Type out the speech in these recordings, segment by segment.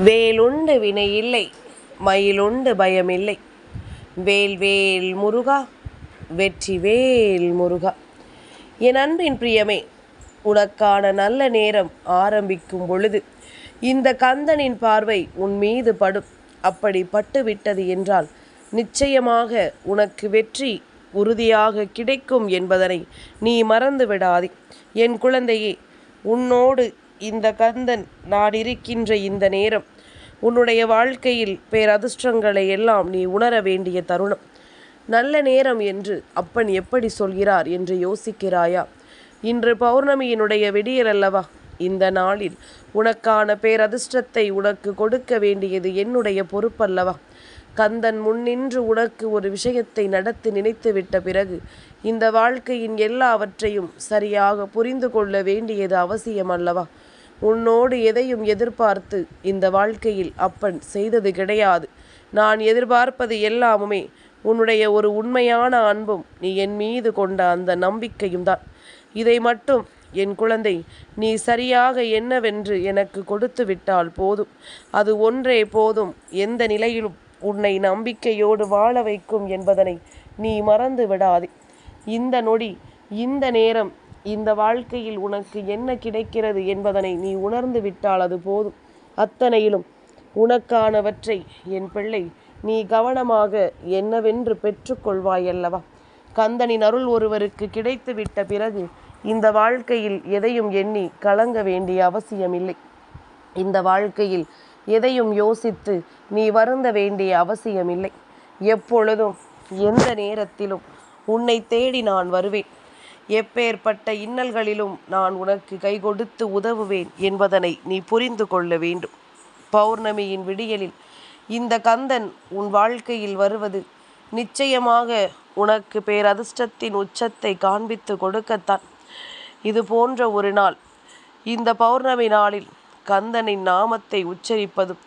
வேலுண்டு வினை இல்லை மயிலுண்டு பயமில்லை. வேல் வேல் முருகா வெற்றி வேல் முருகா. என் அன்பின் பிரியமே உனக்கான நல்ல நேரம் ஆரம்பிக்கும் பொழுது இந்த கந்தனின் பார்வை உன் மீது படும். அப்படி பட்டுவிட்டது என்றால் நிச்சயமாக உனக்கு வெற்றி உறுதியாக கிடைக்கும் என்பதனை நீ மறந்து விடாதே என் குழந்தையே உன்னோடு இந்த கந்தன் நான் இருக்கின்ற இந்த நேரம் உன்னுடைய வாழ்க்கையில் பேரதிர்ஷ்டங்களை எல்லாம் நீ உணர வேண்டிய தருணம். நல்ல நேரம் என்று அப்பன் எப்படி சொல்கிறார் என்று யோசிக்கிறாயா? இன்று பௌர்ணமியினுடைய விடியல் அல்லவா? இந்த நாளில் உனக்கான பேரதிர்ஷ்டத்தை உனக்கு கொடுக்க வேண்டியது என்னுடைய பொறுப்பல்லவா? கந்தன் முன்னின்று உனக்கு ஒரு விஷயத்தை நடத்தி நினைத்துவிட்ட பிறகு இந்த வாழ்க்கையின் எல்லாவற்றையும் சரியாக புரிந்து கொள்ள வேண்டியது அவசியம் அல்லவா உன்னோடு எதையும் எதிர்பார்த்து இந்த வாழ்க்கையில் அப்பன் செய்தது கிடையாது. நான் எதிர்பார்ப்பது எல்லாமுமே உன்னுடைய ஒரு உண்மையான அன்பும் நீ என் மீது கொண்ட அந்த நம்பிக்கையும் தான். இதை மட்டும் என் குழந்தை நீ சரியாக என்னவென்று எனக்கு கொடுத்து விட்டால் போதும். அது ஒன்றே போதும். எந்த நிலையிலும் உன்னை நம்பிக்கையோடு வாழ வைக்கும் என்பதனை நீ மறந்து விடாதே. இந்த நொடி இந்த நேரம் இந்த வாழ்க்கையில் உனக்கு என்ன கிடைக்கிறது என்பதனை நீ உணர்ந்து விட்டால் அது போதும். அத்தனையிலும் உனக்கானவற்றை என் பிள்ளை நீ கவனமாக என்னவென்று பெற்றுக்கொள்வாய் அல்லவா? கந்தனின் அருள் ஒருவருக்கு கிடைத்து விட்ட பிறகு இந்த வாழ்க்கையில் எதையும் எண்ணி கலங்க வேண்டிய அவசியமில்லை. இந்த வாழ்க்கையில் எதையும் யோசித்து நீ வருந்த வேண்டிய அவசியமில்லை. எப்பொழுதும் எந்த நேரத்திலும் உன்னை தேடி நான் வருவேன். எப்பேற்பட்ட இன்னல்களிலும் நான் உனக்கு கை கொடுத்து உதவுவேன் என்பதனை நீ புரிந்து கொள்ள வேண்டும். பௌர்ணமியின் விடியலில் இந்த கந்தன் உன் வாழ்க்கையில் வருவது நிச்சயமாக உனக்கு பேரதிர்ஷ்டத்தின் உச்சத்தை காண்பித்து கொடுக்கத்தான். இது போன்ற ஒரு நாள். இந்த பௌர்ணமி நாளில் கந்தனின் நாமத்தை உச்சரிப்பதும்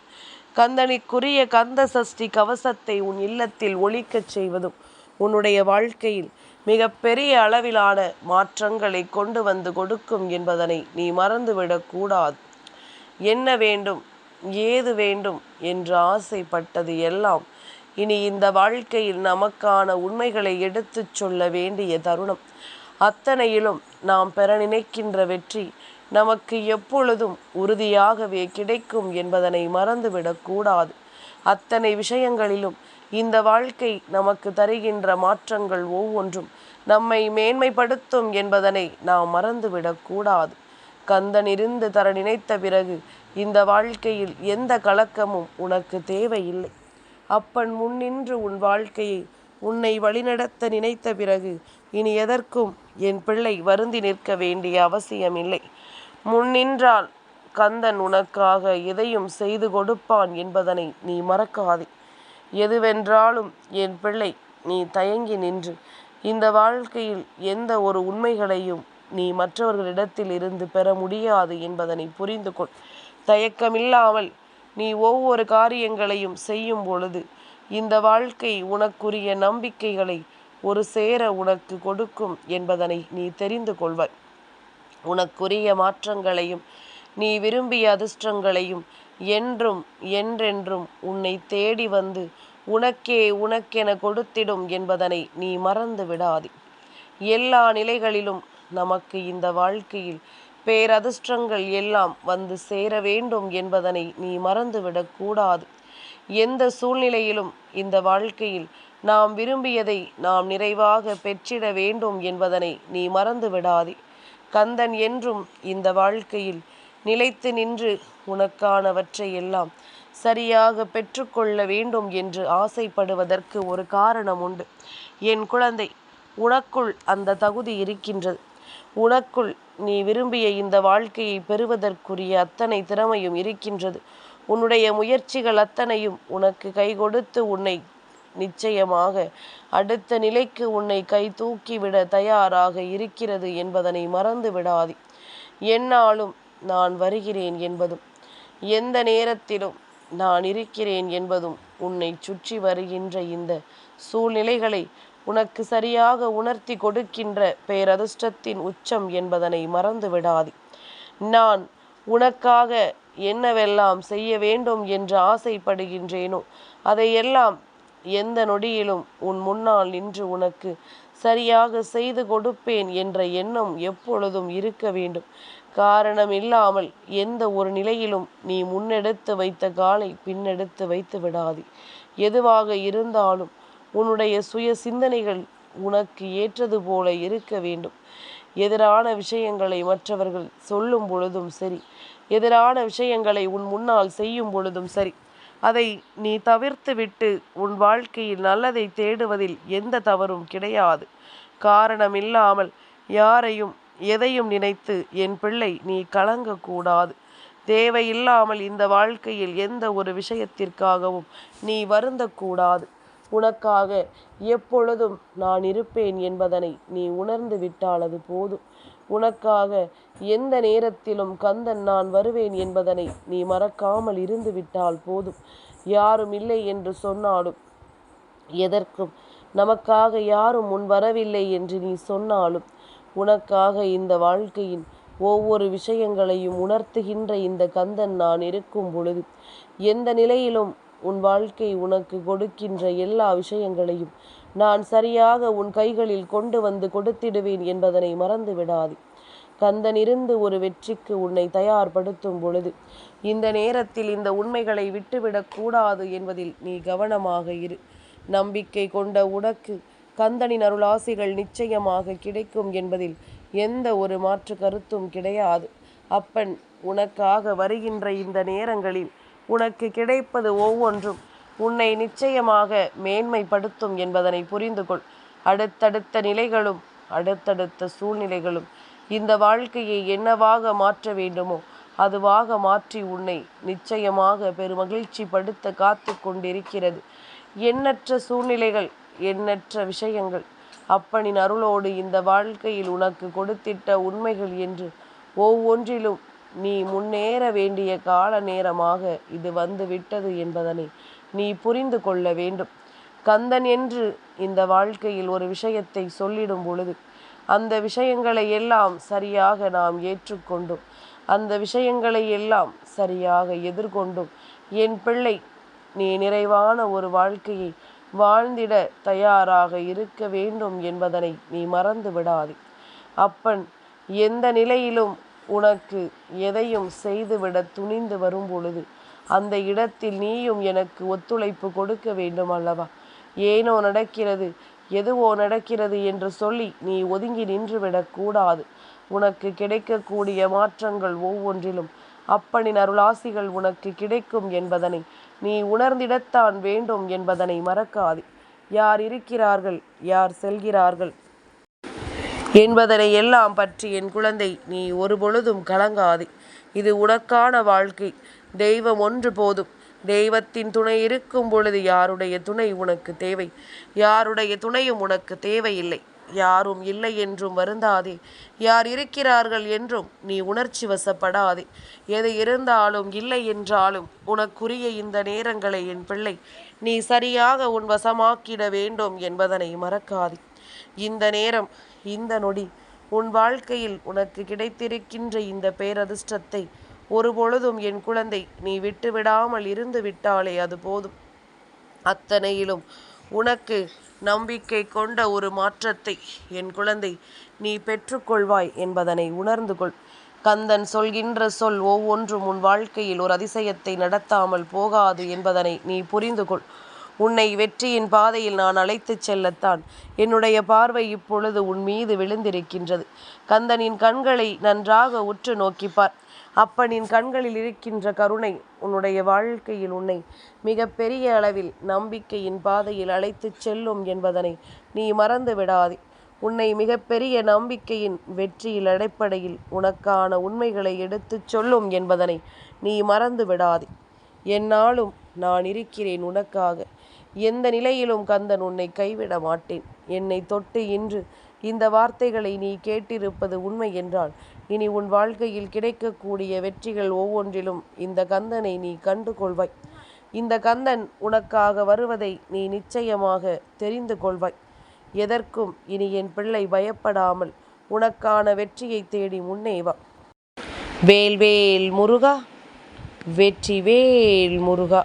கந்தனுக்குரிய கந்த சஷ்டி கவசத்தை உன் இல்லத்தில் ஒழிக்கச் செய்வதும் உன்னுடைய வாழ்க்கையில் மிக பெரிய அளவிலான மாற்றங்களை கொண்டு வந்து கொடுக்கும் என்பதனை நீ மறந்துவிடக்கூடாது என்ன வேண்டும் ஏது வேண்டும் என்று ஆசைப்பட்டது எல்லாம் இனி இந்த வாழ்க்கையில் நமக்கான உண்மைகளை எடுத்துச் சொல்ல வேண்டிய தருணம். அத்தனையிலும் நாம் பெற நினைக்கின்ற வெற்றி நமக்கு எப்பொழுதும் உறுதியாகவே கிடைக்கும் என்பதனை மறந்துவிடக்கூடாது அத்தனை விஷயங்களிலும் இந்த வாழ்க்கை நமக்கு தருகின்ற மாற்றங்கள் ஒவ்வொன்றும் நம்மை மேன்மைப்படுத்தும் என்பதனை நாம் மறந்துவிடக்கூடாது கந்தன் இருந்து தர நினைத்த பிறகு இந்த வாழ்க்கையில் எந்த கலக்கமும் உனக்கு தேவையில்லை. அப்பன் முன்னின்று உன் வாழ்க்கையை உன்னை வழிநடத்த நினைத்த பிறகு இனி எதற்கும் என் பிள்ளை வருந்தி நிற்க வேண்டிய அவசியமில்லை. முன்னின்றால் கந்தன் உனக்காக எதையும் செய்து கொடுப்பான் என்பதனை நீ மறக்காதே. எதுவென்றாலும் என் பிள்ளை நீ தயங்கி நின்று. இந்த வாழ்க்கையில் எந்த ஒரு உண்மைகளையும் நீ மற்றவர்களிடத்தில் இருந்து பெற முடியாது என்பதனை புரிந்து கொள். தயக்கமில்லாமல் நீ ஒவ்வொரு காரியங்களையும் செய்யும் பொழுது இந்த வாழ்க்கை உனக்குரிய நம்பிக்கைகளை ஒரு சேர உனக்கு கொடுக்கும் என்பதனை நீ தெரிந்து கொள்வாய். உனக்குரிய மாற்றங்களையும் நீ விரும்பிய அதிர்ஷ்டங்களையும் என்றும் என்றென்றும் உன்னை தேடி வந்து உனக்கே உனக்கென கொடுத்திடும் என்பதனை நீ மறந்து விடாதே. எல்லா நிலைகளிலும் நமக்கு இந்த வாழ்க்கையில் பேரதிர்ஷ்டங்கள் எல்லாம் வந்து சேர வேண்டும் என்பதனை நீ மறந்துவிடக்கூடாது எந்த சூழ்நிலையிலும் இந்த வாழ்க்கையில் நாம் விரும்பியதை நாம் நிறைவாக பெற்றிட வேண்டும் என்பதனை நீ மறந்து விடாதே. கந்தன் என்றும் இந்த வாழ்க்கையில் நிலைத்து நின்று உனக்கானவற்றை எல்லாம் சரியாக பெற்றுக்கொள்ள வேண்டும் என்று ஆசைப்படுவதற்கு ஒரு காரணம் உண்டு. என் குழந்தை உனக்குள் அந்த தகுதி இருக்கின்றது. உனக்குள் நீ விரும்பிய இந்த வாழ்க்கையை பெறுவதற்குரிய அத்தனை திறமையும் இருக்கின்றது. உன்னுடைய முயற்சிகள் அத்தனையும் உனக்கு கை கொடுத்து உன்னை நிச்சயமாக அடுத்த நிலைக்கு உன்னை கை தூக்கிவிட தயாராக இருக்கிறது என்பதனை மறந்து விடாதே என்னாலும் நான் வருகிறேன் என்பதும் எந்த நேரத்திலும் நான் இருக்கிறேன் என்பதும் உன்னை சுற்றி வருகின்ற இந்த சூழ்நிலைகளை உனக்கு சரியாக உணர்த்தி கொடுக்கின்ற பேரதிர்ஷ்டத்தின் உச்சம் என்பதனை மறந்து விடாதே. நான் உனக்காக என்னவெல்லாம் செய்ய வேண்டும் என்று ஆசைப்படுகின்றேனோ அதையெல்லாம் எந்த நொடியிலும் உன் முன்னால் நின்று உனக்கு சரியாக செய்து கொடுப்பேன் என்ற எண்ணம் எப்பொழுதும் இருக்க வேண்டும். காரணம் இல்லாமல் எந்த ஒரு நிலையிலும் நீ முன்னெடுத்து வைத்த காலை பின்னெடுத்து வைத்து விடாதே. எதுவாக இருந்தாலும் உன்னுடைய சுய சிந்தனைகள் உனக்கு ஏற்றது போல இருக்க வேண்டும். எதிரான விஷயங்களை மற்றவர்கள் சொல்லும் பொழுதும் சரி. எதிரான விஷயங்களை உன் முன்னால் செய்யும் பொழுதும் சரி. அதை நீ தவிர்த்து விட்டு உன் வாழ்க்கையில் நல்லதை தேடுவதில் எந்த தவறும் கிடையாது. காரணமில்லாமல் யாரையும் எதையும் நினைத்து என் பிள்ளை நீ கலங்கக்கூடாது. தேவையில்லாமல் இந்த வாழ்க்கையில் எந்த ஒரு விஷயத்திற்காகவும் நீ வருந்தக்கூடாது. உனக்காக எப்பொழுதும் நான் இருப்பேன் என்பதனை நீ உணர்ந்து விட்டால் அது போதும். உனக்காக எந்த நேரத்திலும் கந்தன் நான் வருவேன் என்பதனை நீ மறக்காமல் இருந்து விட்டால் போதும். யாரும் இல்லை என்று சொன்னாலும் எதற்கும் நமக்காக யாரும் முன் வரவில்லை என்று நீ சொன்னாலும் உனக்காக இந்த வாழ்க்கையின் ஒவ்வொரு விஷயங்களையும் உணர்த்துகின்ற இந்த கந்தன் நான் இருக்கும் பொழுது எந்த நிலையிலும் உன் வாழ்க்கை உனக்கு கொடுக்கின்ற எல்லா விஷயங்களையும் நான் சரியாக உன் கைகளில் கொண்டு வந்து கொடுத்திடுவேன் என்பதனை மறந்து விடாதே. கந்தனிருந்து ஒரு வெற்றிக்கு உன்னை தயார்படுத்தும் பொழுது இந்த நேரத்தில் இந்த உண்மைகளை விட்டுவிடக்கூடாது என்பதில் நீ கவனமாக இரு. நம்பிக்கை கொண்ட உனக்கு கந்தனின் அருளாசிகள் நிச்சயமாக கிடைக்கும் என்பதில் எந்த ஒரு மாற்று கருத்தும் கிடையாது. அப்பன் உனக்காக வருகின்ற இந்த நேரங்களில் உனக்கு கிடைப்பது ஒவ்வொன்றும் உன்னை நிச்சயமாக மேன்மைப்படுத்தும் என்பதனை புரிந்து கொள். அடுத்தடுத்த நிலைகளும் அடுத்தடுத்த சூழ்நிலைகளும் இந்த வாழ்க்கையை என்னவாக மாற்ற வேண்டுமோ அதுவாக மாற்றி உன்னை நிச்சயமாக பெருமகிழ்ச்சி படுத்த காத்து கொண்டிருக்கிறது. எண்ணற்ற சூழ்நிலைகள் எண்ணற்ற விஷயங்கள். அப்பனின் அருளோடு இந்த வாழ்க்கையில் உனக்கு கொடுத்திட்ட உண்மைகள் என்று ஒவ்வொன்றிலும் நீ முன்னேற வேண்டிய கால நேரமாக இது வந்து விட்டது என்பதனை நீ புரிந்து கொள்ள வேண்டும். கந்தன் என்று இந்த வாழ்க்கையில் ஒரு விஷயத்தை சொல்லிடும் பொழுது அந்த விஷயங்களை எல்லாம் சரியாக நாம் ஏற்றுக்கொண்டும். அந்த விஷயங்களை எல்லாம் சரியாக எதிர்கொண்டும். என் பிள்ளை நீ நிறைவான ஒரு வாழ்க்கையை வாழ்ந்திட தயாராக இருக்க வேண்டும் என்பதனை நீ மறந்து விடாதே. அப்பன் எந்த நிலையிலும் உனக்கு எதையும் செய்துவிட துணிந்து வரும் பொழுது அந்த இடத்தில் நீயும் எனக்கு ஒத்துழைப்பு கொடுக்க வேண்டும் அல்லவா? ஏனோ நடக்கிறது எதுவோ நடக்கிறது என்று சொல்லி நீ ஒதுங்கி நின்றுவிடக்கூடாது உனக்கு கிடைக்கக்கூடிய மாற்றங்கள் ஒவ்வொன்றிலும் அப்பனின் அருளாசிகள் உனக்கு கிடைக்கும் என்பதனை நீ உணர்ந்திடத்தான் வேண்டும் என்பதனை மறக்காது. யார் இருக்கிறார்கள் யார் செல்கிறார்கள் என்பதனை எல்லாம் பற்றி என் குழந்தை நீ ஒருபொழுதும் கலங்காது. இது உனக்கான வாழ்க்கை. தெய்வம் ஒன்று போதும். தெய்வத்தின் துணை இருக்கும் பொழுது யாருடைய துணை உனக்கு தேவை? யாருடைய துணையும் உனக்கு தேவையில்லை. யாரும் இல்லை என்றும் வருந்தாதே. யார் இருக்கிறார்கள் என்றும் நீ உணர்ச்சி வசப்படாதே. எது இருந்தாலும் இல்லை என்றாலும் உனக்குரிய இந்த நேரங்களை என் பிள்ளை நீ சரியாக உன் வசமாக்கிட வேண்டும் என்பதனை மறக்காதே. இந்த நேரம் இந்த நொடி உன் வாழ்க்கையில் உனக்கு கிடைத்திருக்கின்ற இந்த பேரதிர்ஷ்டத்தை ஒரு பொழுதும் என் குழந்தை நீ விட்டு விடாமல் இருந்து விட்டாலே அது போதும். அத்தனையிலும் உனக்கு நம்பிக்கை கொண்ட ஒரு மாற்றத்தை என் குழந்தை நீ பெற்றுக்கொள்வாய் என்பதனை உணர்ந்து கொள். கந்தன் சொல்கின்ற சொல் ஒவ்வொன்றும் உன் வாழ்க்கையில் ஒரு அதிசயத்தை நடத்தாமல் போகாது என்பதனை நீ புரிந்து கொள். உன்னை வெற்றியின் பாதையில் நான் அழைத்துச் செல்லத்தான். என்னுடைய பார்வை இப்பொழுது உன் மீது விழுந்திருக்கின்றது. கந்தனின் கண்களை நன்றாக உற்று நோக்கிப்பார் அப்பனின் கண்களில் இருக்கின்ற கருணை உன்னுடைய வாழ்க்கையில் உன்னை மிக பெரிய அளவில் நம்பிக்கையின் பாதையில் அழைத்துச் செல்லும் என்பதனை நீ மறந்து விடாதே. உன்னை மிகப்பெரிய நம்பிக்கையின் வெற்றியில் அடிப்படையில் உனக்கான உண்மைகளை எடுத்துச் சொல்லும் என்பதனை நீ மறந்து விடாதே. என்னாலும் நான் இருக்கிறேன் உனக்காக. எந்த நிலையிலும் கந்தன் உன்னை கைவிட மாட்டேன். என்னை தொட்டு இன்று இந்த வார்த்தைகளை நீ கேட்டிருப்பது உண்மை என்றால் இனி உன் வாழ்க்கையில் கிடைக்கக்கூடிய வெற்றிகள் ஒவ்வொன்றிலும் இந்த கந்தனை நீ கண்டு கொள்வாய். இந்த கந்தன் உனக்காக வருவதை நீ நிச்சயமாக தெரிந்து கொள்வாய். எதற்கும் இனி என் பிள்ளை பயப்படாமல் உனக்கான வெற்றியை தேடி முன்னே வா. வேல்வேல் முருகா. வெற்றி வேல் முருகா.